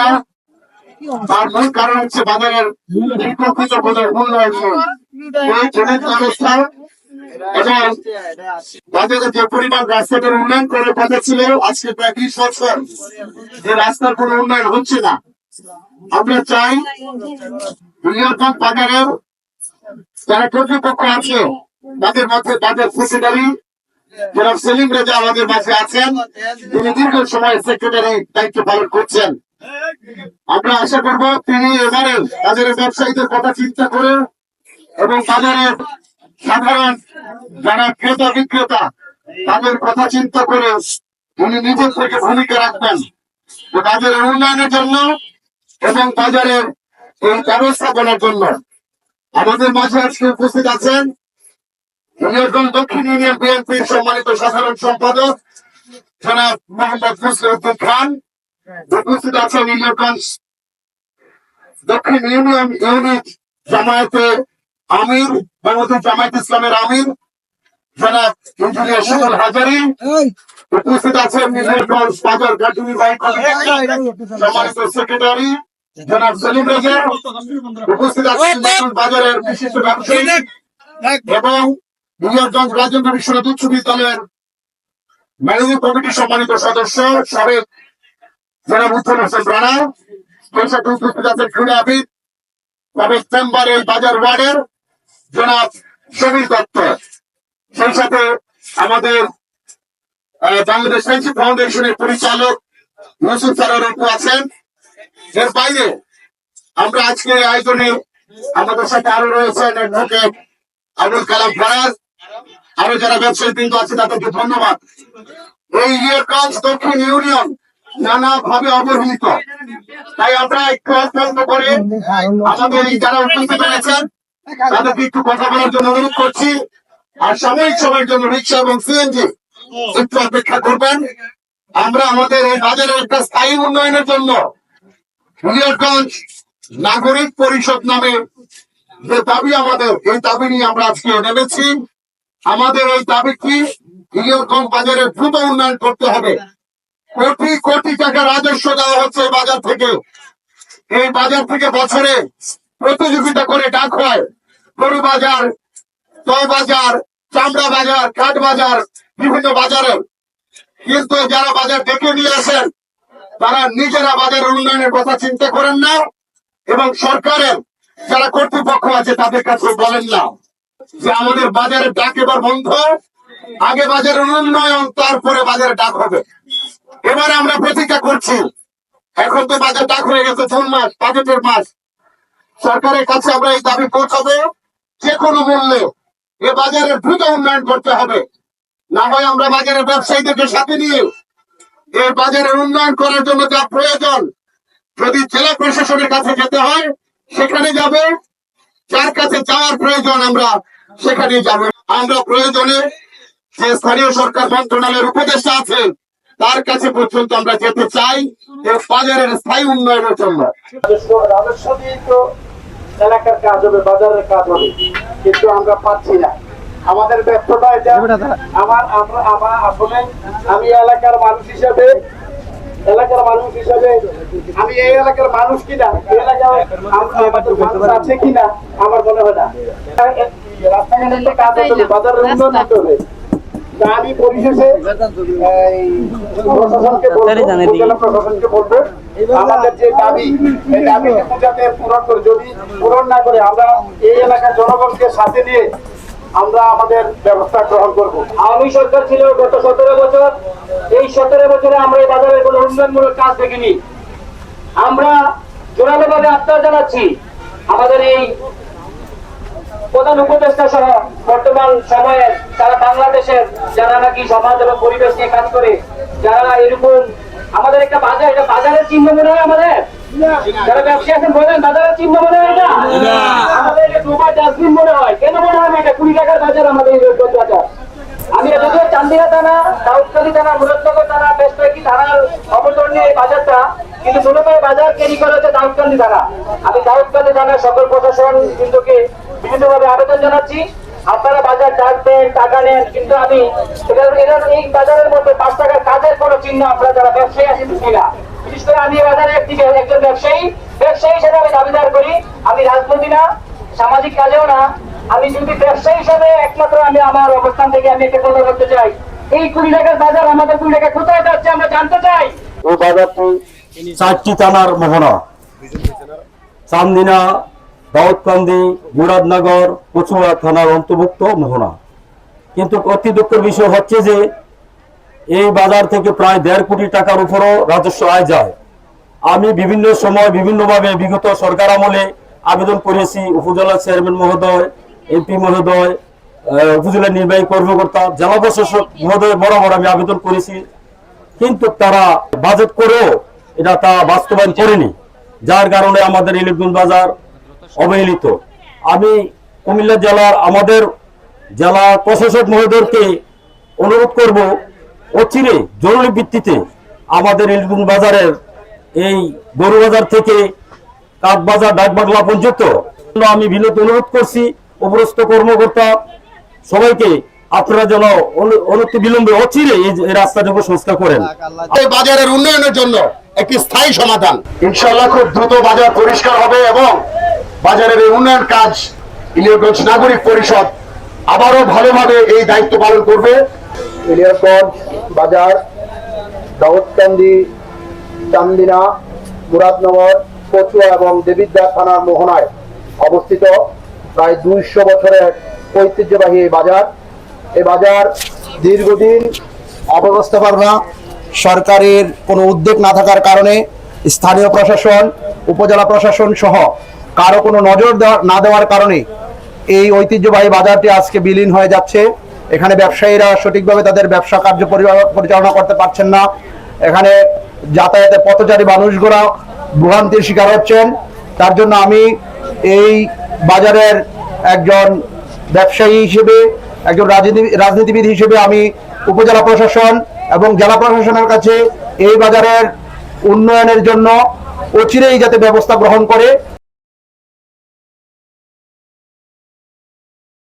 না? তার মূল কারণ হচ্ছে বাজারের এই অবস্থা। এবং বাজারে যে পরিমাণ উন্নয়ন করে ছিল রাস্তার কোনো উন্নয়ন হচ্ছে না। আমরা চাই বাজারের কর্তৃপক্ষ আছে, তাদের মধ্যে তাদের সেলিম রেজা আমাদের মাঝে আছেন। তিনি দীর্ঘ সময় সেক্রেটারি দায়িত্ব পালন করছেন। আমরা আশা করব তিনি এবারে তাদের ব্যবসায়ীদের কথা চিন্তা করে এবং বাজারের সাধারণ যারা ক্রেতা বিক্রেতা, তাদের কথা চিন্তা করে উনি নিজের থেকে ভূমিকা রাখবেন। বাজারের উন্নয়নের জন্য এবং বাজারের এই ব্যবস্থাপনার জন্য আমাদের মাঝে আজকে উপস্থিত আছেন মেয়রগঞ্জ দক্ষিণ ইউনিয়ন বিএনপির সম্মানিত সাধারণ সম্পাদক, জনাব মোহাম্মদ মুসলিউদ্দিন খান। উপস্থিত দক্ষিণ ইউনিয়ন ইউনিট জামায়াতে আমির বাংলাদেশ জামায়াত ইসলামের আমির জনাব সেক্রেটারি বাজারের বিশিষ্ট ব্যবসায়ী এবং রাজেন্দ্র উচ্চ বিদ্যালয়ের ম্যানেজিং কমিটির সম্মানিত সদস্য সাবেক জনাব উত্তম হোসেন রানা সাথে উপস্থিত আছেন সাবেক মেম্বার এই বাজার ওয়ার্ডের জনাব সমীর দত্ত। সেই সাথে আমাদের বাংলাদেশ ফ্রেন্ডশিপ ফাউন্ডেশনের পরিচালক ইউসুফ স্যারের উপর আছেন। এর বাইরে আমরা আজকে আয়োজনে আমাদের সাথে আরও রয়েছেন অ্যাডভোকেট আবুল কালাম ফরাজ। আরও যারা ব্যবসায়ী বৃন্দ আছে, তাদেরকে ধন্যবাদ। এই কাজ দক্ষিণ ইউনিয়ন নানা ভাবে অবহেলিত। তাই আমরা একটু অত্যন্ত করে আমাদের এই যারা উপস্থিত রয়েছেন, তাদেরকে একটু কথা বলার জন্য অনুরোধ করছি। আর সাময়িক সময়ের জন্য রিক্সা এবং সিএনজি একটু অপেক্ষা করবেন। আমরা আমাদের এই বাজারের একটা স্থায়ী উন্নয়নের জন্য ইলিয়টগঞ্জ নাগরিক পরিষদ নামে যে দাবি আমাদের, এই দাবি নিয়ে আমরা আজকে নেমেছি। আমাদের এই দাবি কি? ইলিয়টগঞ্জ বাজারে দ্রুত উন্নয়ন করতে হবে। কোটি কোটি টাকা রাজস্ব দেওয়া হচ্ছে এই বাজার থেকে। এই বাজার থেকে বছরে প্রতিযোগিতা করে ডাক হয়। গরু বাজার তয় বাজার, চামড়া বাজার, কাঠ বাজার, বিভিন্ন বাজারে। কিন্তু যারা বাজার ডেকে নিয়ে আসেন, তারা নিজেরা বাজারের উন্নয়নের কথা চিন্তা করেন না এবং সরকারের যারা কর্তৃপক্ষ আছে, তাদের কাছে বলেন না যে আমাদের বাজারের ডাক এবার বন্ধ, আগে বাজারের উন্নয়ন, তারপরে বাজারে ডাক হবে। এবারে আমরা প্রতীক্ষা করছি। এখন তো বাজার ডাক হয়ে গেছে, জুন মাস, বাজেটের মাস। সরকারের কাছে আমরা এই দাবি পৌঁছাবো, যে কোনো মূল্যে। এ বাজারের দ্রুত উন্নয়ন করতে হবে। না হয় আমরা বাজারের ব্যবসায়ীদেরকে সাথে নিয়ে এই বাজারের উন্নয়ন করার জন্য যা প্রয়োজন, যদি জেলা প্রশাসনের কাছে যেতে হয়, সেখানে যাবে। যার কাছে যাওয়ার প্রয়োজন আমরা সেখানে যাব। আমরা প্রয়োজনে যে স্থানীয় সরকার মন্ত্রণালয়ের উপদেষ্টা আছেন তার কাছে পর্যন্ত আমরা যেতে চাই এই বাজারের স্থায়ী উন্নয়নের জন্য। রাজস্ব রাজস্ব তো এলাকার কাজ হবে বাজারের কাজ হবে। কিন্তু আমরা পাচ্ছি না। আমাদের ব্যর্থতা এটা। আমার আমরা আমার আসলে আমি এলাকার মানুষ হিসাবে এলাকার মানুষ হিসাবে আমি এই এলাকার মানুষ কিনা? এই এলাকার মানুষ আছে কিনা? আমার মনে হয় না। রাস্তাঘাটের কাজ হতে হবে বাজারের উন্নয়ন হতে হবে। আমি পরিশেষে প্রশাসনকে প্রশাসনকে বলব আমাদের যে দাবি এই পূরণ করে যদি পূরণ না করে আমরা এই এলাকার জনগণকে সাথে নিয়ে আমরা আমাদের ব্যবস্থা গ্রহণ করব। আওয়ামী সরকার ছিল গত সতেরো বছর। এই সতেরো বছরে আমরা এই বাজারে কোনো উন্নয়নমূলক কাজ দেখিনি। আমরা জোরালোভাবে আত্মা জানাচ্ছি আমাদের এই প্রধান উপদেষ্টা সহ বর্তমান সময়ে তারা বাংলাদেশের যারা নাকি সমাজ এবং পরিবেশ নিয়ে কাজ করে যারা এরকম আমাদের একটা বাজার এটা বাজারের চিহ্ন মনে হয় আমাদের? যারা ব্যবসায়ী আছেন বলেন বাজারের চিহ্ন মনে হয় না। আমাদের এটা ডোবা ডাস্টবিন মনে হয় কেন মনে হয় এটা? কুড়ি টাকার বাজার আমাদের এই রোড বাজার। আমি যদিও চান্দিনা থানা দাউদকালী থানা মুরাদনগর থানা বেশ কয়েকটি থানার অবতরণ নিয়ে এই বাজারটা কিন্তু মূলত বাজার তৈরি করা হচ্ছে দাউদকান্দি থানা। আমি দাউদকান্দি থানার সকল প্রশাসন বিন্দুকে আবেদন জানাচ্ছি। আপনারা বাজার ডাকবেন, টাকা নেন, কিন্তু আমি এই বাজারের মধ্যে পাঁচ টাকার কাজের কোনো চিহ্ন আপনারা যারা ব্যবসায়ী আছেন বুঝি না বিশেষ করে আমি বাজারে একটি একজন ব্যবসায়ী। ব্যবসায়ী হিসেবে আমি দাবিদার করি। আমি রাজনীতি না, সামাজিক কাজেও না। আমি যদি ব্যবসায়ী হিসেবে একমাত্র আমি আমার অবস্থান থেকে আমি একটা কথা বলতে চাই, এই কুড়ি টাকার বাজার আমাদের কুড়ি টাকা কোথায় যাচ্ছে আমরা জানতে চাই। ও বাজারটি চারটি থানার মোহনা। চান্দিনা দাউদকান্দি মুরাদনগর কচুয়া থানার অন্তর্ভুক্ত মোহনা। কিন্তু অতি দুঃখের বিষয় হচ্ছে যে, এই বাজার থেকে প্রায় দেড় কোটি টাকার উপরও রাজস্ব আয় যায়। আমি বিভিন্ন সময় বিভিন্নভাবে বিগত সরকার আমলে আবেদন করেছি, উপজেলা চেয়ারম্যান মহোদয়, এমপি মহোদয় উপজেলা নির্বাহী কর্মকর্তা, জেলা প্রশাসক মহোদয় বরাবর আমি আবেদন করেছি। কিন্তু তারা বাজেট করেও এটা তা বাস্তবায়ন করেনি। যার কারণে আমাদের ইলেকট্রন বাজার অবহেলিত। আমি কুমিল্লা জেলার আমাদের জেলা প্রশাসক মহোদয়কে অনুরোধ করব অচিরে জরুরি ভিত্তিতে আমাদের ইলেকট্রন বাজারের এই গরু বাজার থেকে কাঠ বাজার ডাক পর্যন্ত আমি বিনোদ অনুরোধ করছি উপরস্থ কর্মকর্তা সবাইকে আপনারা যেন অন- অনতি বিলম্বে অচিরে এই এই রাস্তাটুকু সংস্কার করেন। এই বাজারের উন্নয়নের জন্য একটি স্থায়ী সমাধান। ইনশাল্লাহ খুব দ্রুত বাজার পরিষ্কার হবে এবং বাজারের এই উন্নয়ন কাজ ইলিয়গঞ্জ নাগরিক পরিষদ আবারও ভালোভাবে এই দায়িত্ব পালন করবে। ইলিয়াসগঞ্জ বাজার, দাউদকান্দি, চান্দিনা, মুরাদনগর, কচুয়া এবং দেবিদ্যা থানার মোহনায় অবস্থিত প্রায় দুইশো বছরের ঐতিহ্যবাহী এই বাজার। এই বাজার দীর্ঘদিন অব্যবস্থাপনা সরকারের কোনো উদ্যোগ না থাকার কারণে স্থানীয় প্রশাসন, উপজেলা প্রশাসন সহ কারও কোনো নজর না দেওয়ার কারণে এই ঐতিহ্যবাহী বাজারটি আজকে বিলীন হয়ে যাচ্ছে। এখানে ব্যবসায়ীরা সঠিকভাবে তাদের ব্যবসা কার্য পরিচালনা- করতে পারছেন না। এখানে যাতায়াতে পথচারী মানুষগুলা ভোগান্তির শিকার হচ্ছেন। তার জন্য আমি এই বাজারের একজন ব্যবসায়ী হিসেবে, একজন রাজনীতি, রাজনীতিবিদ হিসেবে আমি উপজেলা প্রশাসন এবং জেলা প্রশাসনের কাছে এই বাজারের উন্নয়নের জন্য অচিরেই যাতে ব্যবস্থা গ্রহণ করে